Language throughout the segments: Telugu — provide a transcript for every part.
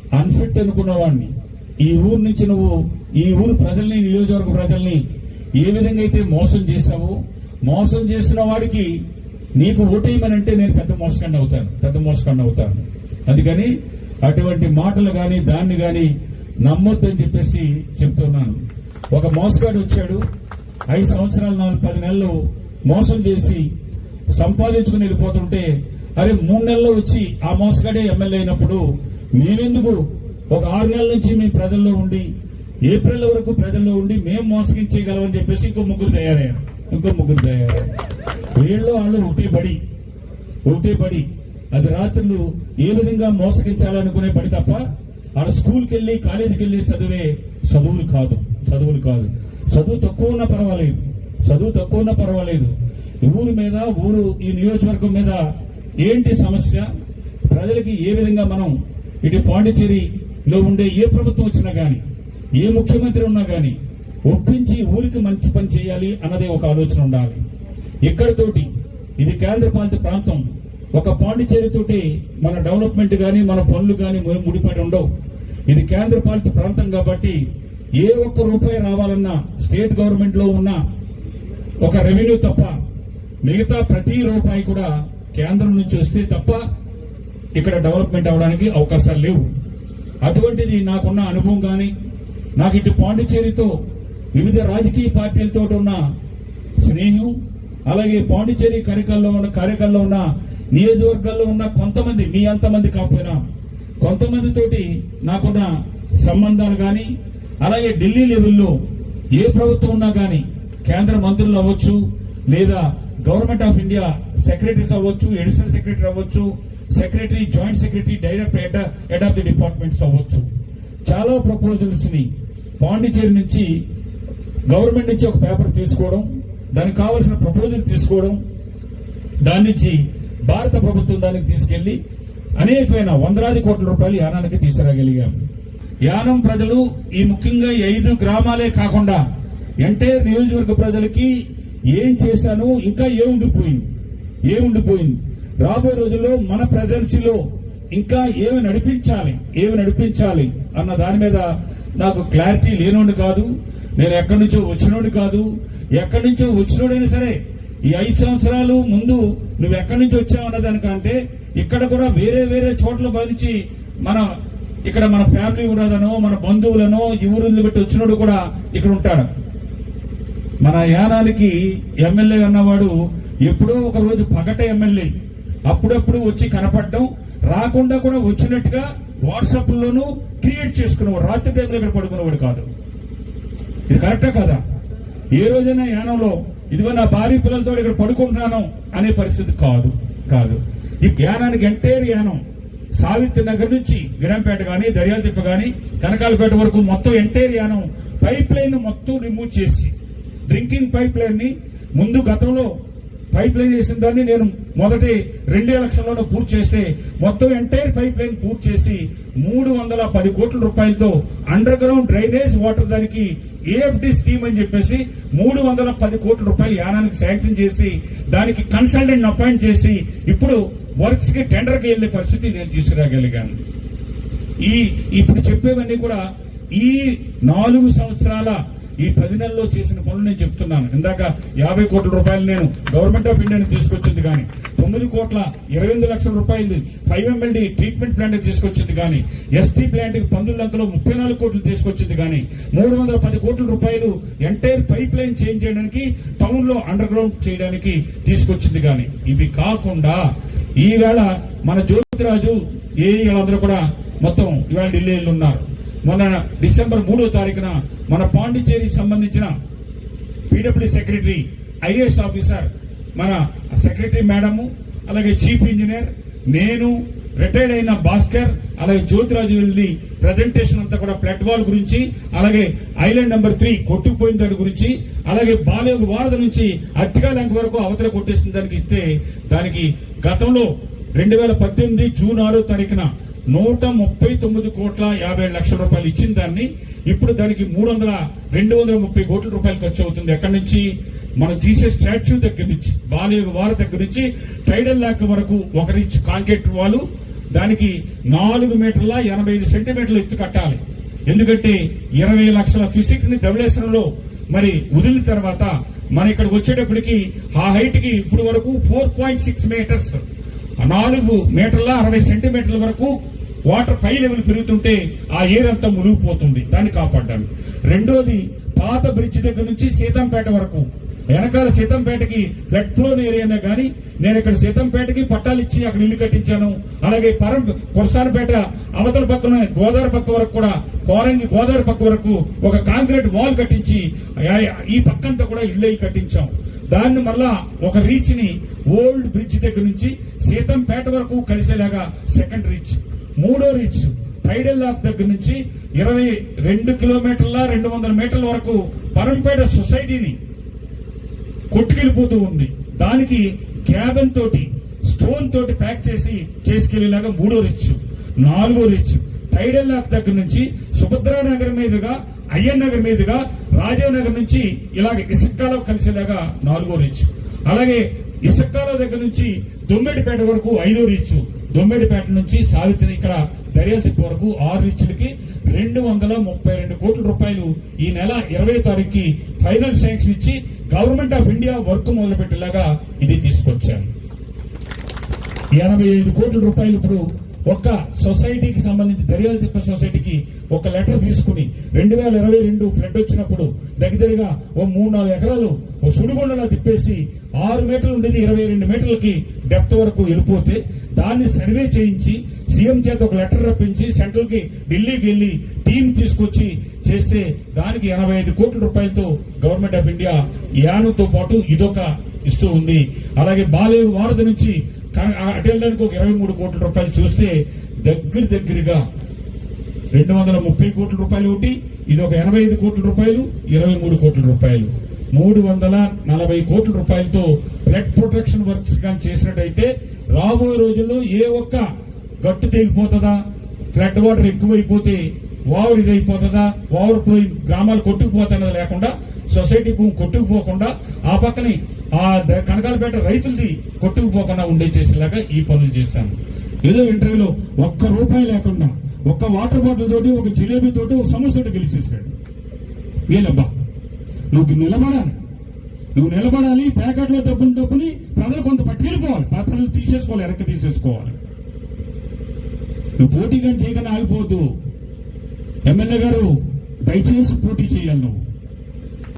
అన్ఫిట్ అనుకున్న వాడిని ఈ ఊరు నుంచి నువ్వు ఈ ఊరు ప్రజల్ని నియోజకవర్గ ప్రజల్ని ఏ విధంగా అయితే మోసం చేశావో మోసం చేసిన వాడికి నీకు ఓటేయమనంటే నేను పెద్ద మోసకండి అవుతాను పెద్ద మోసకండి అవుతాను. అందుకని అటువంటి మాటలు కానీ దాన్ని కానీ నమ్మొద్దని చెప్పేసి చెప్తున్నాను. ఒక మోసగాడు వచ్చాడు ఐదు సంవత్సరాలు నాలుగు పది నెలలు మోసం చేసి సంపాదించుకుని వెళ్ళిపోతుంటే అరే మూడు నెలలు వచ్చి ఆ మోసగాడే ఎమ్మెల్యే అయినప్పుడు మేమెందుకు ఒక ఆరు నెలల నుంచి మేము ప్రజల్లో ఉండి ఏప్రిల్ వరకు ప్రజల్లో ఉండి మేము మోసగించగలమని చెప్పేసి ఇంకో ముగ్గురు తయారయ్యారు. ఇంకో ముగ్గురు తయారయ్యారు. వీళ్ళు వాళ్ళు ఒకటే బడి ఒకటే బడి అది రాత్రులు ఏ విధంగా మోసగించాలనుకునే బడి తప్ప ఆడ స్కూల్కి వెళ్ళి కాలేజీకి వెళ్ళి చదివే చదువులు కాదు చదువులు కాదు. చదువు తక్కువ ఉన్నా పర్వాలేదు చదువు తక్కువ ఉన్నా పర్వాలేదు. ఊరు మీద ఊరు ఈ నియోజకవర్గం మీద ఏంటి సమస్య? ప్రజలకి ఏ విధంగా మనం ఇటు పాండిచేరిలో ఉండే ఏ ప్రభుత్వం వచ్చినా కానీ ఏ ముఖ్యమంత్రి ఉన్నా కానీ ఒప్పించి ఊరికి మంచి పని చేయాలి అన్నదే ఒక ఆలోచన ఉండాలి. ఇక్కడతోటి ఇది కేంద్ర పాలిత ప్రాంతం ఒక పాండిచేరితోటి మన డెవలప్మెంట్ కానీ మన పనులు కానీ ముడిపడి ఉండవు. ఇది కేంద్ర పాలిత ప్రాంతం కాబట్టి ఏ ఒక్క రూపాయి రావాలన్నా స్టేట్ గవర్నమెంట్లో ఉన్న ఒక రెవెన్యూ తప్ప మిగతా ప్రతి రూపాయి కూడా కేంద్రం నుంచి వస్తే తప్ప ఇక్కడ డెవలప్మెంట్ అవడానికి అవకాశాలు లేవు. అటువంటిది నాకున్న అనుభవం కానీ నాకు ఇటు పాండిచేరితో వివిధ రాజకీయ పార్టీలతో ఉన్న స్నేహం అలాగే పాండిచేరి కార్యకాలంలో ఉన్న కార్యకర్లో ఉన్న నియోజకవర్గాల్లో ఉన్న కొంతమంది మీ అంతమంది కాకపోయినా కొంతమందితోటి నాకున్న సంబంధాలు కానీ అలాగే ఢిల్లీ లెవెల్లో ఏ ప్రభుత్వం ఉన్నా కానీ కేంద్ర మంత్రులు అవ్వచ్చు లేదా గవర్నమెంట్ ఆఫ్ ఇండియా సెక్రటరీస్ అవ్వచ్చు ఎడిషనల్ సెక్రటరీ అవ్వచ్చు secretary joint secretary director head head of the departments అవ్వచ్చు. చాలా ప్రపోజల్స్ని పాండిచేరి నుంచి గవర్నమెంట్ నుంచి ఒక పేపర్ తీసుకోవడం దానికి కావాల్సిన ప్రపోజల్ తీసుకోవడం దాని నుంచి భారత ప్రభుత్వం దానికి తీసుకెళ్ళి అనేకమైన వందలాది కోట్ల రూపాయలు యానానికి తీసుకురాగలిగాం. యానం ప్రజలు ఈ ముఖ్యంగా ఐదు గ్రామాలే కాకుండా ఎంటైర్ నియోజకవర్గ ప్రజలకి ఏం చేశాను ఇంకా ఏ ఉండిపోయింది? ఏ ఉండిపోయింది? రాబోయే రోజుల్లో మన ప్రజెన్సీలో ఇంకా ఏమి నడిపించాలి ఏమి నడిపించాలి అన్న దాని మీద నాకు క్లారిటీ లేనోడు కాదు నేను ఎక్కడి నుంచో వచ్చినోడు కాదు ఎక్కడి నుంచో వచ్చినోడైనా సరే ఈ ఐదు సంవత్సరాలు ముందు నువ్వు ఎక్కడి నుంచి వచ్చావు అన్న దానికంటే ఇక్కడ కూడా వేరే వేరే చోట్ల బాధించి మన ఇక్కడ మన ఫ్యామిలీ ఉన్నదనో మన బంధువులనో ఈ ఊరు పెట్టి వచ్చినోడు కూడా ఇక్కడ ఉంటాడు. మన యానానికి ఎమ్మెల్యే అన్నవాడు ఎప్పుడో ఒక రోజు పగట ఎమ్మెల్యే. అప్పుడప్పుడు వచ్చి కనపడడం రాకుండా కూడా వచ్చినట్టుగా వాట్సాప్లోనూ క్రియేట్ చేసుకునేవాడు రాత్రి టైంలో ఇక్కడ పడుకునేవాడు కాదు. ఇది కరెక్టా కదా? ఏ రోజైనా యానంలో ఇదిగో నా భార్య పిల్లలతో ఇక్కడ పడుకుంటున్నాను అనే పరిస్థితి కాదు కాదు. ఈ యానానికి ఎంటైర్ యానం సావిత్రి నగర్ నుంచి గిరంపేట కానీ దర్యాలతిప్ప కానీ కనకాలపేట వరకు మొత్తం ఎంటైర్ యానం పైప్ లైన్ మొత్తం రిమూవ్ చేసి డ్రింకింగ్ పైప్ లైన్ని ముందు గతంలో పైప్ లైన్ చేసిన దాన్ని నేను మొదటి రెండు లక్షల్లోనే పూర్తి చేస్తే మొత్తం ఎంటైర్ పైప్ లైన్ పూర్తి చేసి మూడు వందల పది కోట్ల రూపాయలతో అండర్ గ్రౌండ్ డ్రైనేజ్ వాటర్ దానికి ఏఎఫ్డి స్కీమ్ అని చెప్పేసి మూడు వందల పది కోట్ల రూపాయలు యానానికి శాంక్షన్ చేసి దానికి కన్సల్టెంట్ అపాయింట్ చేసి ఇప్పుడు వర్క్స్కి టెండర్కి వెళ్ళే పరిస్థితి నేను తీసుకురాగలిగాను. ఈ ఇప్పుడు చెప్పేవన్నీ కూడా ఈ నాలుగు సంవత్సరాల ఈ పది నెలల్లో చేసిన పనులు నేను చెప్తున్నాను. ఇందాక యాభై కోట్ల రూపాయలు నేను గవర్నమెంట్ ఆఫ్ ఇండియాని తీసుకొచ్చింది కానీ తొమ్మిది కోట్ల ఇరవై ఎనిమిది లక్షల రూపాయలు ఫైవ్ ఎంఎల్డి ట్రీట్మెంట్ ప్లాంట్ తీసుకొచ్చింది కానీ ఎస్టీ ప్లాంట్ పందులంతలో ముప్పై నాలుగు కోట్లు తీసుకొచ్చింది కానీ మూడు వందల పది కోట్ల రూపాయలు ఎంటైర్ పైప్ లైన్ చేంజ్ చేయడానికి టౌన్లో అండర్ గ్రౌండ్ చేయడానికి తీసుకొచ్చింది కానీ ఇవి కాకుండా ఈవేళ మన జ్యోతిరాజు ఏ వాళ్ళందరూ కూడా మొత్తం ఇవాళ ఢిల్లీలో ఉన్నారు. మొన్న డిసెంబర్ మూడో తారీఖున మన పాండిచ్చేరికి సంబంధించిన పీడబ్ల్యూ సెక్రటరీ ఐఏఎస్ ఆఫీసర్ మన సెక్రటరీ మేడము అలాగే చీఫ్ ఇంజనీర్ నేను రిటైర్డ్ అయిన భాస్కర్ అలాగే జ్యోతిరాజు వెళ్ళి ప్రజెంటేషన్ అంతా కూడా ప్లాట్వాల్ గురించి అలాగే ఐలాండ్ నెంబర్ త్రీ కొట్టుకుపోయిన దాని గురించి అలాగే బాలయోగ వారధ నుంచి అట్టిగా లంక వరకు అవతల కొట్టేసిన దానికి ఇస్తే దానికి గతంలో రెండు వేల పద్దెనిమిది జూన్ ఆరో తారీఖున నూట ముప్పై తొమ్మిది కోట్ల యాభై లక్షల రూపాయలు ఇచ్చిన దాన్ని ఇప్పుడు దానికి మూడు వందల రెండు వందల ముప్పై కోట్ల రూపాయలు ఖర్చు అవుతుంది. ఎక్కడి నుంచి? మనం తీసే స్టాచ్యూ దగ్గర నుంచి బాలయోగ వారి దగ్గర నుంచి టైడల్ లాక్ వరకు ఒకరి కాంక్రీట్ వాళ్ళు దానికి నాలుగు మీటర్ల ఎనభై ఐదు సెంటీమీటర్లు ఎత్తు కట్టాలి. ఎందుకంటే ఇరవై లక్షల ఫిజిక్స్ని ధవళేశ్వరంలో మరి వదిలిన తర్వాత మన ఇక్కడికి వచ్చేటప్పటికి ఆ హైట్కి ఇప్పుడు వరకు ఫోర్ పాయింట్ సిక్స్ మీటర్స్. నాలుగు మీటర్ల అరవై సెంటీమీటర్ల వరకు వాటర్ పై లెవెల్ పెరుగుతుంటే ఆ ఏర్ అంతా మునిగిపోతుంది. దాన్ని కాపాడ్డాను రెండోది పాత బ్రిడ్జ్ దగ్గర నుంచి సీతంపేట వరకు. వెనకాల సీతంపేటకి ఫ్లడ్ ఫ్లోన్ ఏరియానే కానీ నేను ఇక్కడ సీతంపేటకి పట్టాలు ఇచ్చి అక్కడ ఇల్లు కట్టించాను. అలాగే పరం కొరసానపేట అవతల పక్కన గోదావరి పక్క వరకు కూడా కోరంగి గోదావరి పక్క వరకు ఒక కాంక్రీట్ వాల్ కట్టించి ఈ పక్కంతా కూడా ఇల్లు అయి కట్టించాం. దాన్ని మళ్ళా ఒక రీచ్ని ఓల్డ్ బ్రిడ్జ్ దగ్గర నుంచి సీతంపేట వరకు కలిసేలాగా సెకండ్ రీచ్ మూడో రీచ్ టైడల్ లాక్ దగ్గర నుంచి ఇరవై రెండు కిలోమీటర్ల రెండు వందల మీటర్ల వరకు పరంపేట సొసైటీని కొట్టుకెళ్ళిపోతూ ఉంది. దానికి క్యాబన్ తోటి స్టోన్ తోటి ప్యాక్ చేసి చేసుకెళ్ళేలాగా మూడో రిచ్ నాలుగో రిచ్ టైడల్ లాక్ దగ్గర నుంచి సుభద్రా నగర్ మీదుగా అయ్యన్ నగర్ మీదుగా రాజీవ్ నగర్ నుంచి ఇలాగ ఇసుక్కాలో కలిసేలాగా నాలుగో రిచ్. అలాగే ఇసుక్కాలో దగ్గర నుంచి దొమ్మెడిపేట వరకు ఐదో రిచ్. దొమ్మిడిపేట నుంచి సావిత్రి ఇక్కడ దర్యాప్తు వరకు ఆరు రీచ్లకి రెండు వందల ముప్పై రెండు కోట్ల రూపాయలు ఈ నెల ఇరవై తారీఖుకి ఫైనల్ శాంక్షన్ ఇచ్చి గవర్నమెంట్ ఆఫ్ ఇండియా వర్క్ మొదలుపెట్టేలాగా ఇది తీసుకొచ్చాను ఎనభై ఐదు కోట్ల రూపాయలు ఇప్పుడు ఒక్క సొసైటీకి సంబంధించి దర్యాలు తిప్ప సొసైటీకి ఒక లెటర్ తీసుకుని రెండు వేల ఇరవై రెండు ఫ్లడ్ వచ్చినప్పుడు దగ్గరగా ఓ మూడు నాలుగు ఎకరాలు ఓ సుడిగుండలా తిప్పేసి ఆరు మీటర్లు ఉండేది ఇరవై రెండు మీటర్లకి డెప్త్ వరకు వెళ్ళిపోతే దాన్ని సర్వే చేయించి సీఎం చేత ఒక లెటర్ రప్పించి సెంట్రల్కి ఢిల్లీకి వెళ్ళి టీం తీసుకొచ్చి చేస్తే దానికి ఎనభై ఐదు కోట్ల రూపాయలతో గవర్నమెంట్ ఆఫ్ ఇండియా యానుతో పాటు ఇదొక ఇస్తూ ఉంది. అలాగే బాలేవు వారధి నుంచి అటు వెళ్ళడానికి ఒక ఇరవై మూడు కోట్ల రూపాయలు చూస్తే దగ్గర దగ్గరగా రెండు వందల ముప్పై కోట్ల రూపాయలు ఒకటి ఇది ఒక ఎనభై ఐదు కోట్ల రూపాయలు ఇరవై మూడు కోట్ల రూపాయలు. మూడు వందల నలభై కోట్ల రూపాయలతో ఫ్లడ్ ప్రొటెక్షన్ వర్క్స్ కానీ చేసినట్టయితే రాబోయే రోజుల్లో ఏ ఒక్క గట్టు తెగిపోతుందా? ఫ్లడ్ వాటర్ ఎక్కువైపోతే వావర్ ఇదైపోతుందా? వావర్ పోయి గ్రామాలు కొట్టుకుపోతున్నది లేకుండా సొసైటీ భూమి కొట్టుకుపోకుండా ఆ పక్కనే ఆ కనకాలపేట రైతులది కొట్టుకుపోకుండా ఉండే చేసేలాగా ఈ పనులు చేశాను. ఏదో ఇంటర్వ్యూలో ఒక్క రూపాయి లేకుండా ఒక్క వాటర్ బాటిల్ తోటి ఒక జిలేబీ తోటి ఒక సమస్య గెలిచేసాడు వీళ్ళబ్బా నువ్వు నిలబడాలి. నువ్వు నిలబడాలి ప్యాకెట్లో డబ్బుని డబ్బుని ప్రజలు కొంత పట్టుకెళ్ళిపోవాలి ప- ప్రజలు తీసేసుకోవాలి వెనక్కి తీసేసుకోవాలి. నువ్వు పోటీగా చేయగానే ఆగిపోవద్దు. ఎమ్మెల్యే గారు దయచేసి పోటీ చేయాలి నువ్వు.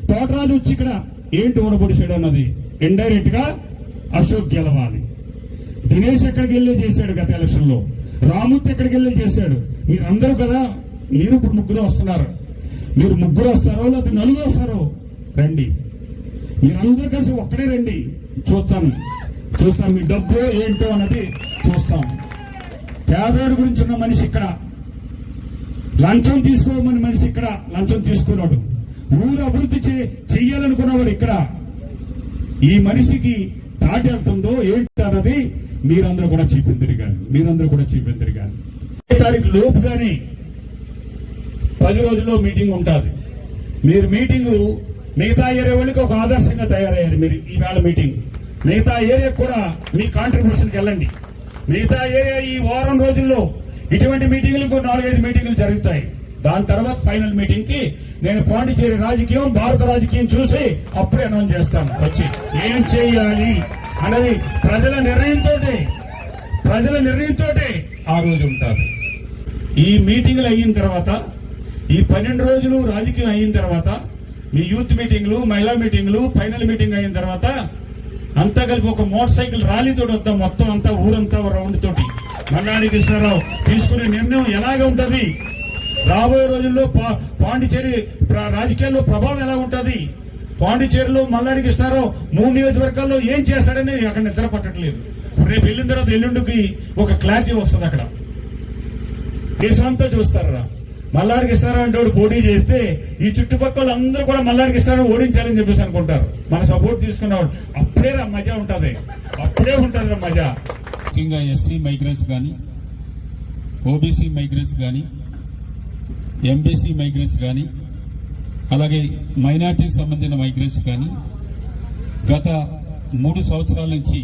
తోటరాజు వచ్చి ఇక్కడ ఏంటి ఓడబొడిచాడు అన్నది? ఇండైరెక్ట్గా అశోక్ గెలవాలి. దినేష్ ఎక్కడికి వెళ్ళి చేశాడు గత ఎలక్షన్లో రాముత్ ఎక్కడికి వెళ్ళి చేశాడు? మీరందరూ కదా మీరు ఇప్పుడు ముగ్గురు వస్తున్నారు. మీరు ముగ్గురు వస్తారో లేకపోతే నలుగురు వస్తారో? రండి. మీరందరూ కలిసి ఒక్కడే రండి. చూస్తాను. చూస్తాం మీ డబ్బు ఏంటో అన్నది చూస్తాం పేదవాడి గురించి ఉన్న మనిషి ఇక్కడ. లంచం తీసుకోమని మనిషి ఇక్కడ లంచం తీసుకున్నాడు. ఊరు అభివృద్ధి చే- చెయ్యాలనుకున్నవాడు ఇక్కడ. ఈ మనిషికి దాటి వెళ్తుందో ఏంటి అన్నది మీరందరూ కూడా చూపిందరు కానీ మీరందరూ కూడా చూపిందరు కానీ ఏ తారీఖు లోపు కానీ పది రోజుల్లో మీటింగ్ ఉంటుంది. మీరు మీటింగు మిగతా ఏరియా వాళ్ళకి ఒక ఆదర్శంగా తయారయ్యారు మీరు ఈవేళ మీటింగ్. మిగతా ఏరియా కూడా మీ కాంట్రిబ్యూషన్కి వెళ్ళండి. మిగతా ఏరియా ఈ వారం రోజుల్లో ఇటువంటి మీటింగులు ఇంకో నాలుగైదు మీటింగ్లు జరుగుతాయి. దాని తర్వాత ఫైనల్ మీటింగ్కి నేను పాండిచేరి రాజకీయం భారత రాజకీయం చూసి అప్పుడే అనౌన్స్ చేస్తాను. వచ్చి ఏం చేయాలి? అన్నది ప్రజల నిర్ణయంతో ప్రజల నిర్ణయంతో ఆ రోజు ఉంటారు. ఈ మీటింగ్లు అయిన తర్వాత ఈ పన్నెండు రోజులు రాజకీయం అయిన తర్వాత మీ యూత్ మీటింగ్లు మహిళా మీటింగ్లు ఫైనల్ మీటింగ్ అయిన తర్వాత అంతా కలిపి ఒక మోటార్ సైకిల్ ర్యాలీతో వద్దాం మొత్తం అంతా ఊరంతా రౌండ్ తోటి. మల్లాడి కృష్ణారావు తీసుకునే నిర్ణయం ఎలాగ ఉంటుంది? రాబోయే రోజుల్లో పా- పాండిచేరి రాజకీయాల్లో ప్రభావం ఎలా ఉంటుంది? పాండిచేరిలో మల్లాడి కృష్ణారావు మూడు నియోజకవర్గాల్లో ఏం చేస్తాడని అక్కడ నిద్ర పట్టట్లేదు. రేపు వెళ్ళిన తర్వాత ఎల్లుండికి ఒక క్లారిటీ వస్తుంది అక్కడ. దేశమంతా చూస్తారా? మల్లారికి ఇస్తారా అంటే వాడు పోటీ చేస్తే ఈ చుట్టుపక్కల అందరూ కూడా మల్లారికి ఇస్తారా ఓడించాలని చెప్పేసి అనుకుంటారు. మన సపోర్ట్ తీసుకున్నవాడు అప్పుడే రా మజా ఉంటుంది. అప్పుడే ఉంటుంది రా మజా. ముఖ్యంగా ఎస్సీ మైగ్రెంట్స్ కానీ ఓబీసీ మైగ్రెంట్స్ కానీ ఎంబీసీ మైగ్రెంట్స్ కానీ అలాగే మైనార్టీకి సంబంధించిన మైగ్రెంట్స్ కానీ గత మూడు సంవత్సరాల నుంచి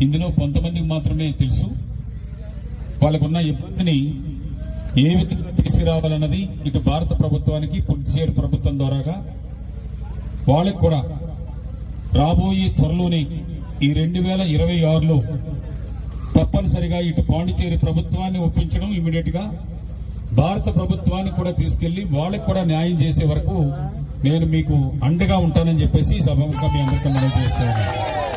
ఇందులో కొంతమందికి మాత్రమే తెలుసు. వాళ్ళకున్న ఇబ్బందిని ఏ విధంగా తీసుకురావాలన్నది ఇటు భారత ప్రభుత్వానికి పుదుచ్చేరి ప్రభుత్వం ద్వారాగా వాళ్ళకి కూడా రాబోయే త్వరలోనే ఈ రెండు వేల ఇరవై ఆరులో తప్పనిసరిగా ఇటు పాండిచేరి ప్రభుత్వాన్ని ఒప్పించడం ఇమీడియట్గా భారత ప్రభుత్వానికి కూడా తీసుకెళ్ళి వాళ్ళకి కూడా న్యాయం చేసే వరకు నేను మీకు అండగా ఉంటానని చెప్పేసి ఈ మీ అందరికీ మనం చేస్తాను